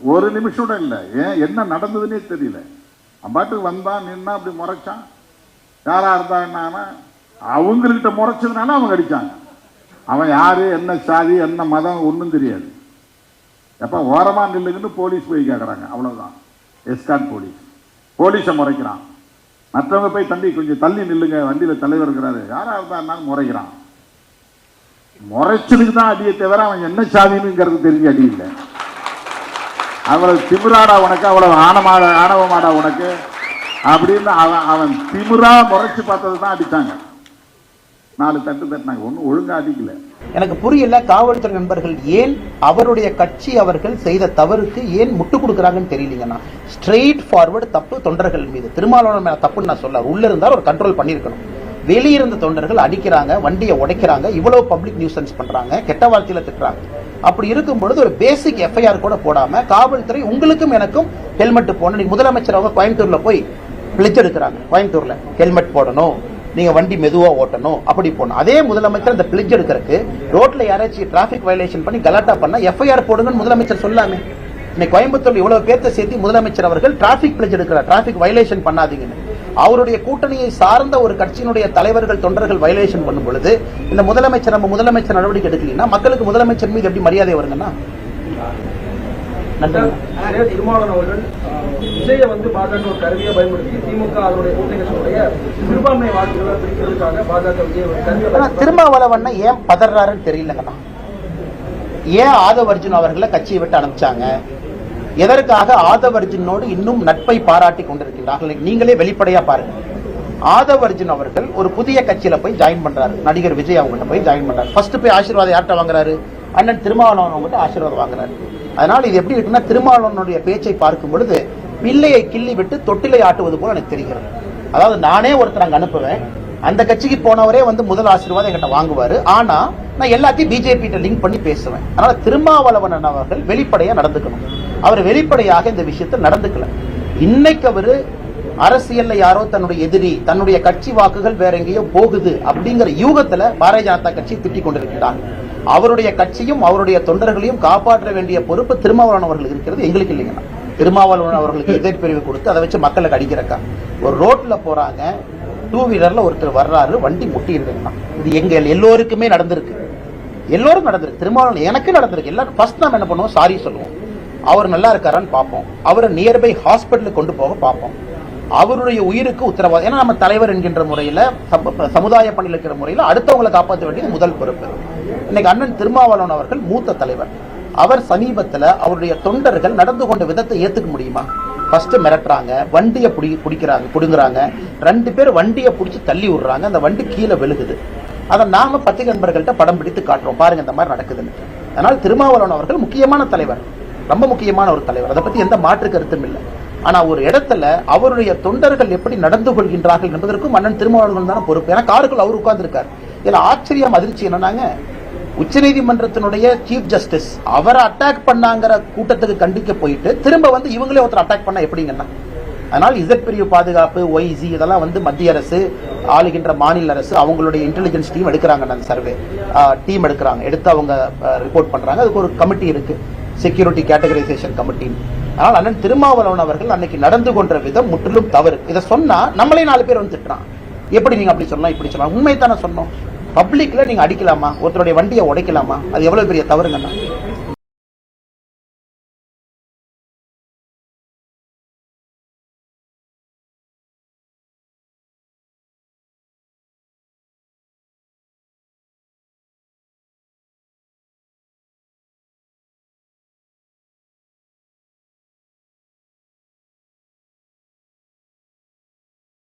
ஒரு நிமிஷம் கூட இல்லை. ஏன்? என்ன நடந்ததுன்னே தெரியல. அவன் பாட்டுக்கு வந்தான் நின்னா அப்படி முறைச்சான். யாரா இருந்தா என்னன்னா அவங்கக்கிட்ட முறைச்சதுனால அவங்க அடித்தாங்க அவன் யாரு என்ன சாதி என்ன மதம் ஒன்றும் தெரியாது. எப்போ ஓரமா நில்லுங்கன்னு போலீஸ் போய் கேட்குறாங்க அவ்வளவுதான். எஸ்கான் போலீஸ். போலீஸை முறைக்கிறான். மற்றவங்க போய் தண்ணி கொஞ்சம் தள்ளி நில்லுங்க. வண்டியில் தலைவர் இருக்கிறாரு. யாராக இருந்தாருனாலும் முறைக்கிறான். முறைச்சதுக்கு தான் அடியை தவிர அவன் என்ன சாதினுங்கிறது தெரிஞ்சு அடி இல்லை. அவ்வளவு திமிராடா உனக்கு அவ்வளவு ஆணமாட ஆணவமாடா உனக்கு? அப்படின்னு அவன் அவன் திமிரா முறைச்சு பார்த்தது தான் அடித்தாங்க நாலு தட்டு தட்டினாங்க. ஒன்றும் ஒழுங்காக அடிக்கல. எனக்கு புரியல காவல்துறை நண்பர்கள் ஏன் அவருடைய கட்சி அவர்கள் செய்த தவறுக்கு ஏன் முட்டு கொடுக்குறாங்கன்னு தெரியலீங்கண்ணா. ஸ்ட்ரெயிட் ஃபார்வர்டு தப்பு தொண்டர்கள் மீது. திருமாவளவன் மேலே தப்புன்னு நான் சொல்ல உள்ள இருந்தால் ஒரு கண்ட்ரோல் பண்ணியிருக்கணும். வெளியிருந்த தொண்டர்கள் அடிக்கிறாங்க வண்டியை உடைக்கிறாங்க இவ்வளோ பப்ளிக் நியூசன்ஸ் பண்ணுறாங்க கெட்ட வார்த்தையில் திட்டுறாங்க. அப்படி இருக்கும் பொழுது ஒரு பேசிக் எஃப்ஐஆர் கூட போடாம காவல்துறை உங்களுக்கும் எனக்கும் ஹெல்மெட் போடணும். முதலமைச்சர் அவங்க கோயம்புத்தூர்ல போய் பிளிச் எடுக்கிறாங்க கோயம்புத்தூர்ல ஹெல்மெட் போடணும். நீங்க வண்டி மெதுவா ஓட்டணும். அப்படி போடணும். அதே முதலமைச்சர் அந்த பிளிட்ஜ் எடுக்கிறதுக்கு ரோட்ல யாராச்சும் டிராபிக் வயலேஷன் பண்ணி கலாட்டா பண்ணா எஃப்ஐஆர் போடுங்கன்னு முதலமைச்சர் சொல்லாமே. இன்னைக்கு கோயம்புத்தூர்ல இவ்வளவு பேர்த்த சேர்த்து முதலமைச்சர் அவர்கள் டிராபிக் பிளிட்ஜ் எடுக்கிறார். டிராபிக் வயலேஷன் பண்ணாதீங்கன்னு. அவருடைய கூட்டணியை சார்ந்த ஒரு கட்சியினுடைய தலைவர்கள் தொண்டர்கள் வயலேஷன் பண்ணும் பொழுது இந்த முதலமைச்சர் நம்ம முதலமைச்சர் நடவடிக்கை எடுக்கலைன்னா மக்களுக்கு முதலமைச்சர் மீது எப்படி மரியாதை வருங்கன்னா? திருமாவளவன் அவர்கள் விஜயை வந்து பாஜக ஒரு கருவியை பயன்படுத்தி திமுக சிறுபான்மை வாக்குகளை பிடிக்கிறதுக்காக பாஜக விஜய் ஆனா திருமாவளவன் ஏன் பதறாருன்னு தெரியலங்கண்ணா. ஏன் ஆதவர்ஜுன் அவர்களை கட்சியை விட்டு அனுப்பிச்சாங்க? எதற்காக ஆதவர்ஜுனோடு இன்னும் நட்பை பாராட்டி கொண்டிருக்கிறார்கள் நீங்களே வெளிப்படையா பாருங்க. ஆதவர்ஜுன் அவர்கள் ஒரு புதிய கட்சியில போய் ஜாயின் பண்றாரு. நடிகர் விஜய் அவங்ககிட்ட போய் ஜாயின் பண்றாரு. ஃபர்ஸ்ட் போய் ஆசீர்வாதம் யார்கிட்ட வாங்குறாரு? அண்ணன் திருமாவளவன் அவங்ககிட்ட ஆசீர்வாதம் வாங்குறாரு. அதனால இது எப்படி இருக்குன்னா திருமாவளவனுடைய பேச்சை பார்க்கும் பொழுது பிள்ளையை கிள்ளி விட்டு தொட்டிலை ஆட்டுவது போல எனக்கு தெரிகிறது. அதாவது நானே ஒருத்தர் அங்க அனுப்புவேன். அந்த கட்சிக்கு போனவரே வந்து முதல் ஆசீர்வாதம் என்கிட்ட வாங்குவார். ஆனால் நான் எல்லாத்தையும் பிஜேபிகிட்ட லிங்க் பண்ணி பேசுவேன். அதனால திருமாவளவன் அவர்கள் வெளிப்படையாக நடந்துக்கணும். அவர் வெளிப்படையாக இந்த விஷயத்தில் நடந்துக்கல. இன்னைக்கு அவரு அரசியல்ல யாரோ தன்னுடைய எதிரி தன்னுடைய கட்சி வாக்குகள் வேற எங்கேயோ போகுது அப்படிங்கிற யூகத்துல பாரதிய ஜனதா கட்சி திட்டிக் கொண்டிருக்கிறாங்க. அவருடைய கட்சியும் அவருடைய தொண்டர்களையும் காப்பாற்ற வேண்டிய பொறுப்பு திருமாவளவன் அவர்கள் இருக்கிறது எங்களுக்கு இல்லைங்கன்னா திருமாவளவன் அவர்களுக்கு எதிர் பிரிவு கொடுத்து அதை வச்சு மக்களுக்கு அடிக்கிறக்கா. ஒரு ரோட்ல போறாங்க டூ வீலர்ல ஒருத்தர் வர்றாரு வண்டி முட்டிடுதுங்கண்ணா இது எங்கள் எல்லோருக்குமே நடந்திருக்கு. எல்லோரும் நடந்திருக்கு. திருமாவளவன் எனக்கு நடந்திருக்கு. எல்லாரும் ஃபர்ஸ்ட் நாம் என்ன பண்ணுவோம்? சாரி சொல்லுவோம். அவர் நல்லா இருக்காரான்னு பார்ப்போம். அவரை நியர்பை ஹாஸ்பிட்டலுக்கு கொண்டு போக பார்ப்போம். அவருடைய உயிருக்கு உத்தரவாதம். ஏன்னா நம்ம தலைவர் என்கின்ற முறையில் சம- சமுதாய பணியில் இருக்கிற முறையில் அடுத்தவங்களை காப்பாற்ற வேண்டியது முதல் பொறுப்பு. இன்னைக்கு அண்ணன் திருமாவளவன் அவர்கள் மூத்த தலைவர். அவர் சமீபத்துல அவருடைய தொண்டர்கள் நடந்து கொண்ட விதத்தை ஏத்துக்க முடியுமா? ஃபர்ஸ்ட் மிரட்டுறாங்க வண்டியை பிடி பிடிக்கிறாங்க பிடுங்குறாங்க. ரெண்டு பேர் வண்டியை பிடிச்சி தள்ளி விடுறாங்க. அந்த வண்டி கீழே விழுகுது. அதை நாம பத்திரிகை நண்பர்கள்ட்ட படம் பிடித்து காட்டுறோம். பாருங்க இந்த மாதிரி நடக்குதுன்னு. அதனால் திருமாவளவன் அவர்கள் முக்கியமான தலைவர். ரொம்ப முக்கியமான ஒரு தலைவர். அதை பத்தி எந்த மாற்று கருத்தும் இல்லை. ஆனா ஒரு இடத்துல அவருடைய தொண்டர்கள் எப்படி நடந்து கொள்கின்றார்கள் என்பதற்கும் மன்னன் திருமாவளவன் தானே பொறுப்பு. ஏன்னா காருக்குள் அவர் உட்கார்ந்துருக்கார். இதுல ஆச்சரியம் அதிர்ச்சி என்னன்னாங்க? உச்சநீதிமன்றத்தினுடைய சீஃப் ஜஸ்டிஸ் அவரை அட்டாக் பண்ணாங்கிற கூட்டத்துக்கு கண்டிக்க போயிட்டு திரும்ப வந்து இவங்களே ஒருத்தர் அட்டாக் பண்ண எப்படிங்கன்னா? அதனால் இசட் பிரிவு பாதுகாப்பு ஒய்சி இதெல்லாம் வந்து மத்திய அரசு ஆளுகின்ற மாநில அரசு அவங்களுடைய இன்டெலிஜென்ஸ் டீம் எடுக்கிறாங்க அந்த சர்வே டீம் எடுக்கிறாங்க. எடுத்து அவங்க ரிப்போர்ட் பண்றாங்க. அதுக்கு ஒரு கமிட்டி இருக்கு. செக்யூரிட்டி கேட்டகரைசேஷன் கமிட்டி ஆனால் அண்ணன் திருமாவளவன் அவர்கள் அன்னைக்கு நடந்து கொண்ட விதம் முற்றிலும் தவறு. இதை சொன்னா நம்மளே நாலு பேர் வந்து திட்டுறான். எப்படி நீங்க அப்படி சொல்லலாம் இப்படி சொல்லலாம் உண்மை தானே சொன்னோம். பப்ளிக்ல நீங்க அடிக்கலாமா? ஒருத்தருடைய வண்டியை உடைக்கலாமா? அது எவ்வளவு பெரிய தவறுங்கண்ணா?